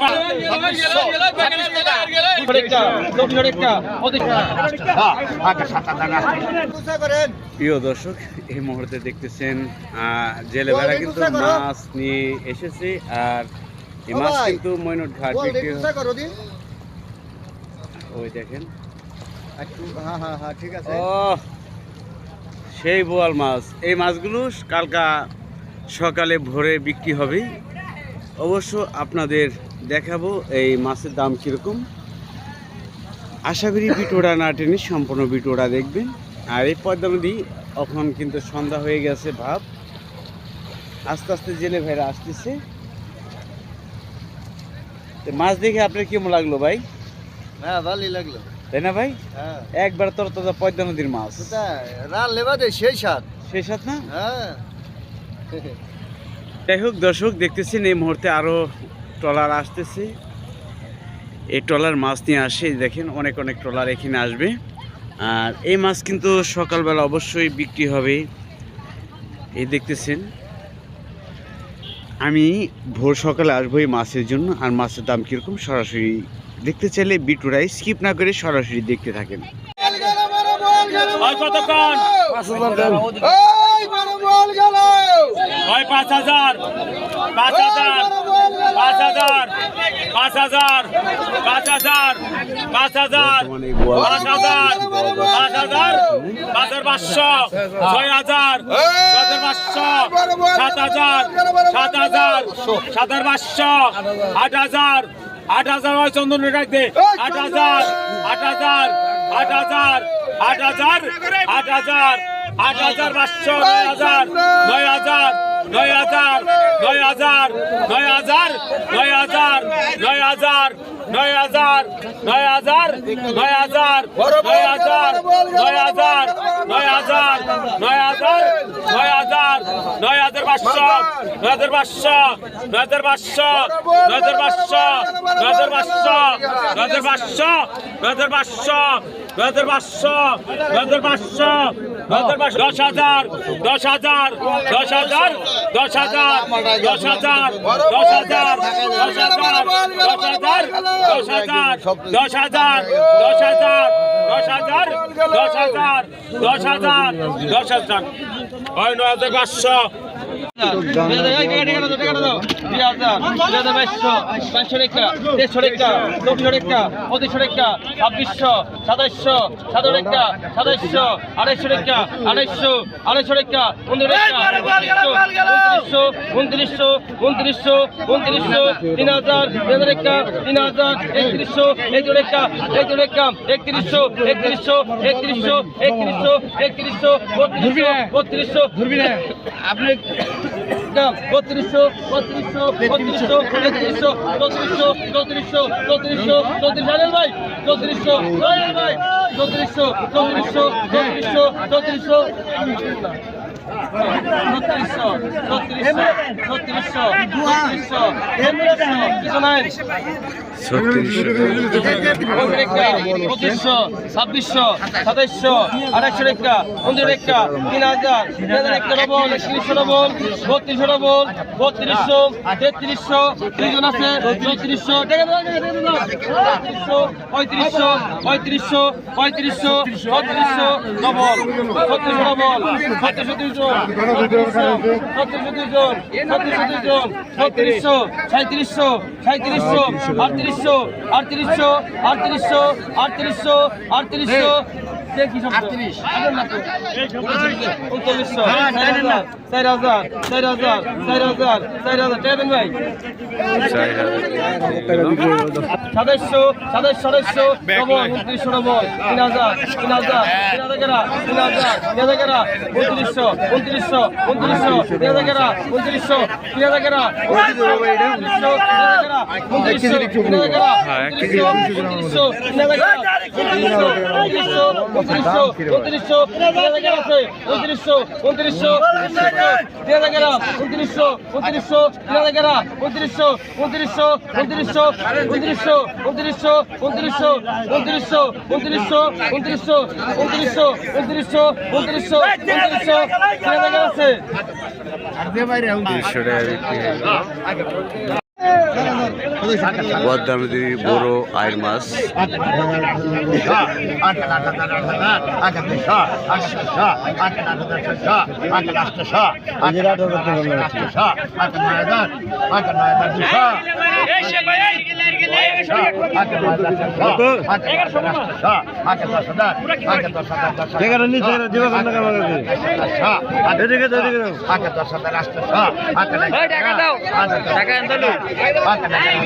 পাঁচ প্রিয় দর্শক এই মুহূর্তে দেখতেছেন জেলে ভাড়া কিন্তু মাছ নিয়ে এসেছে আর এই মাছ কিন্তু ময়নট ঘাট ওই দেখেন। হ্যাঁ হ্যাঁ হ্যাঁ সেই বোয়াল মাছ। এই মাছগুলো কালকা সকালে ভোরে বিক্রি হবে। অবশ্য আপনাদের দেখাবো এই মাছের দাম কীরকম। আশা করি বিটোড়া না টেনে সম্পূর্ণ বিটোড়া দেখবেন। আর এই পদ্মা নদী এখন কিন্তু সন্ধ্যা হয়ে গেছে ভাব। আস্তে আস্তে জেলে ভাইরা আসতেছে। তো মাছ দেখে আপনার কেমন লাগল ভাই? হ্যাঁ ভালোই লাগল। তাই না ভাই? হ্যাঁ। একবার তোর তো পদ্মা নদীর মাছ। কোথায়? রান লেবা দে সেই সাত। সেই না? হ্যাঁ। যাই হোক দর্শক দেখতেছেন এই মুহূর্তে আরও ট্রলার আসতেছে। এই ট্রলার মাছ নিয়ে আসে দেখেন অনেক অনেক ট্রলার এখানে আসবে। আর এই মাছ কিন্তু সকালবেলা অবশ্যই বিক্রি হবে। এই দেখতেছেন আমি ভোর সকালে আসব এই মাছের জন্য আর মাছের দাম কীরকম সরাসরি দেখতে চাইলে বিটুরাই স্কিপ না করে সরাসরি দেখতে থাকেন। পাঁচ হাজার পাঁচ হাজার। পাঁচ হাজার পাঁচ হাজার পাঁচ হাজার পাঁচ হাজার পাঁচ হাজার পাঁচ হাজার ছয় হাজার ছয় হাজার সাত হাজার সাত হাজার সাত হাজার পাঁচশো, আট হাজার আট হাজার হয় চন্দন দে আট হাজার আট হাজার আট হাজার আট হাজার আট হাজার আট হাজার, পাঁচশো, নয় হাজার নয় হাজার নয় হাজার নয় হাজার নয় হাজার নয় হাজার নয় হাজার নয় হাজার নয় হাজার নয় হাজার নয় হাজার নয় হাজার নয় হাজার নয় হাজার নয় হাজার নয় হাজার পাঁচশো নয় হাজার পাঁচশো নয় হাজার পাঁচশো নয় হাজার পাঁচশো নয় হাজার পাঁচশো নয় হাজার পাঁচশো নয় হাজার পাঁচশো নয় হাজার পাঁচশো নয় হাজার পাঁচশো নয় হাজার পাঁচশো দশ হাজার দশ হাজার দশ হাজার দশ হাজার দশ হাজার দশ হাজার দশ হাজার দশ হাজার দশ হাজার দশ হাজার দশ হাজার দশ হাজার দশ হাজার দশ হাজার দশ হাজার হয় নয় হাজার পাঁচশো ছাব্বিশশো সাতাইশশো সাত রেখা সাতাইশশো আড়াইশো রেখা আড়াইশো আড়াইশো রেখা উনত্রিশশো উনত্রিশশো উনত্রিশশো উনত্রিশশো তিন হাজার তিন রেখা তিন হাজার একত্রিশশো এক রেখা এক রেখা একত্রিশশো একত্রিশশো একত্রিশশো একত্রিশশো একত্রিশশো বত্রিশশো বত্রিশশো ধরবি আপনি বত্রিশশো বত্রিশশো বত্রিশশো একত্রিশশো চৌত্রিশশো চৌত্রিশশো চৌত্রিশশো চৌত্রিশ। হাজার ভাই, চৌত্রিশশো ভাই, চৌত্রিশশো চৌত্রিশশো চৌত্রিশশো চৌত্রিশশো। ছত্রিশশো ডবল একত্রিশশো ডবল দুইজন আছে, চৌত্রিশশো পঁয়ত্রিশশো পঁয়ত্রিশশো পঁয়ত্রিশশো ছত্রিশশো ডবল ছত্রিশশো ডবল ছত্রিশশো ছত্রিশশো সাঁত্রিশশো সাঁত্রিশশো আটত্রিশশো আটত্রিশশো আটত্রিশশো আটত্রিশশো আটত্রিশশো আটত্রিশশো আটত্রিশ উনচল্লিশশো চার হাজার চার হাজার চার হাজার চার হাজার টেন ভাই সাতাইশশো সাতাইশ সাতাইশশো ডবল উনত্রিশশো ডবল তিন হাজার তিন হাজার তিন হাজার তিন হাজার তিন হাজার কেরা উনত্রিশশো উনত্রিশশো উনত্রিশশো তিন হাজার উনত্রিশশো তিন হাজার উনত্রিশশো তিন হাজার উনত্রিশশো তিন হাজার উনত্রিশশো উনত্রিশশো উনত্রিশশো কেরা আছে উনত্রিশশো উনত্রিশশো হাজার কেরা উনত্রিশশো উনত্রিশশো উনত্রিশশো উনত্রিশশো উনত্রিশশো উনত্রিশশো উনত্রিশশো উনত্রিশশো উনত্রিশশো উনত্রিশশো উনত্রিশশো উনত্রিশশো উনত্রিশশো হাজার কেরা আছে তিনশো টাকা বিক্রি হলো পদ্মা নদীর বড় আয়ের মাছ তিনশো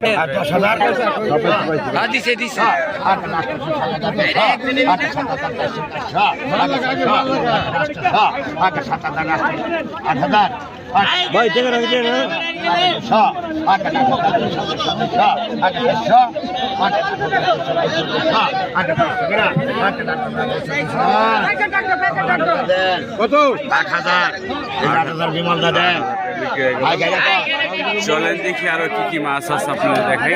দশ হাজার আট হাজার দিছে ভাই দেখে রাখি কত? আট হাজার। আট হাজার বিমল চলেন দেখি আরও কি কি মাছ আছে আপনাদের দেখাই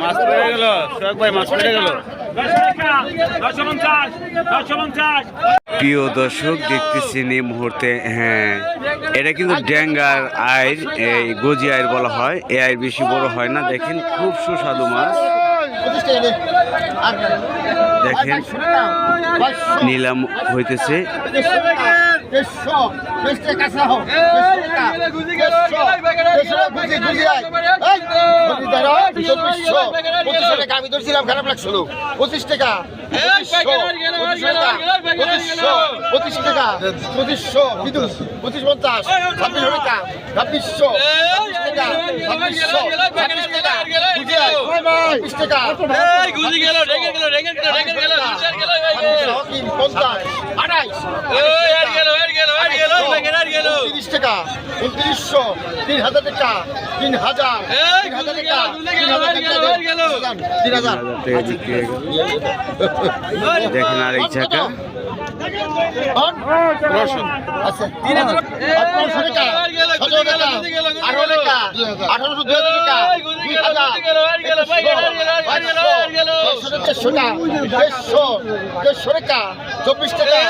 মাছ পড়ে গেল। সোহাগ ভাই মাছ পড়ে গেল। প্রিয় দর্শক দেখতেছেন এই মুহূর্তে হ্যাঁ এটা কিন্তু ড্যাঙ্গার আয়ের এই গজি আয়ের বলা হয়। এ আয়ের বেশি বড় হয় না, দেখেন, খুব সুস্বাদু মাছ। দেখেন, নিলাম হইতেছে। আমি ধরছিলাম খারাপ লাগছিল পঁচিশ টাকা পঁচিশ টাকা পঁচিশশো বিদ্যুৎ পঁচিশ পঞ্চাশ ছাব্বিশ টাকা ছাব্বিশশো টাকা ছাব্বিশশো ছাব্বিশ টাকা ছাব্বিশ টাকা তিরিশ টাকা উনত্রিশশো তিন হাজার টাকা তিন হাজার তিন হাজার টাকা তিন হাজার টাকা হয়ে গেল। দেখেন ঝাঁকা। আচ্ছা আঠারোশো টাকা সতেরো টাকা আঠারো টাকা আঠারোশো দুই হাজার টাকা। দেড়শো টাকা দেড়শো দেড়শো টাকা চব্বিশ টাকা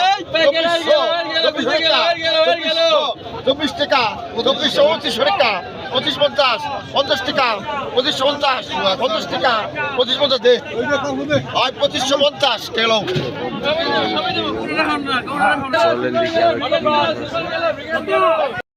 চব্বিশ টাকা চব্বিশশো পঁচিশশো টাকা পঁচিশ পঞ্চাশ পঞ্চাশ টাকা পঁচিশশো পঞ্চাশ পঞ্চাশ টাকা পঁচিশ পঞ্চাশ দে হয় পঁচিশশো পঞ্চাশ গেল চলেন